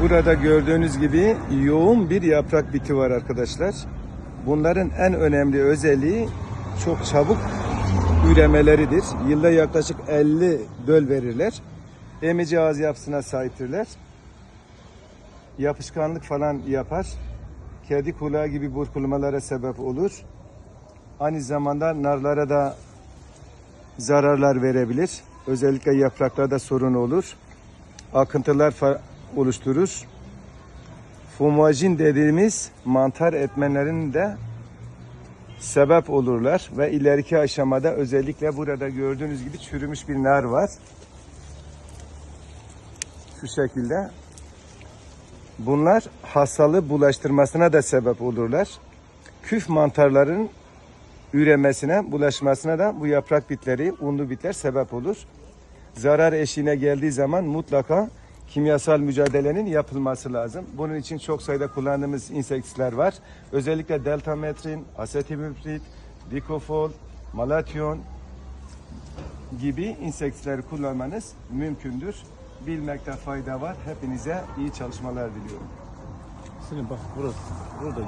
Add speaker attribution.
Speaker 1: Burada gördüğünüz gibi yoğun bir yaprak biti var arkadaşlar. Bunların en önemli özelliği çok çabuk üremeleridir. Yılda yaklaşık 50 döl verirler. Emici ağız yapısına sahiptirler. Yapışkanlık falan yapar. Kedi kulağı gibi burkulmalara sebep olur. Aynı zamanda narlara da zararlar verebilir. Özellikle yapraklarda sorun olur. Akıntılar oluşturur. Fumajin dediğimiz mantar etmenlerinin de sebep olurlar ve ileriki aşamada özellikle burada gördüğünüz gibi çürümüş bir nar var. Şu şekilde. Bunlar hastalığı bulaştırmasına da sebep olurlar. Küf mantarların üremesine, bulaşmasına da bu yaprak bitleri, unlu bitler sebep olur. Zarar eşiğine geldiği zaman mutlaka kimyasal mücadelenin yapılması lazım. Bunun için çok sayıda kullandığımız insektisler var. Özellikle deltametrin, asetimiprid, dikofol, malatyon gibi insektisleri kullanmanız mümkündür. Bilmekte fayda var. Hepinize iyi çalışmalar diliyorum.
Speaker 2: Senin bak burası. Burada.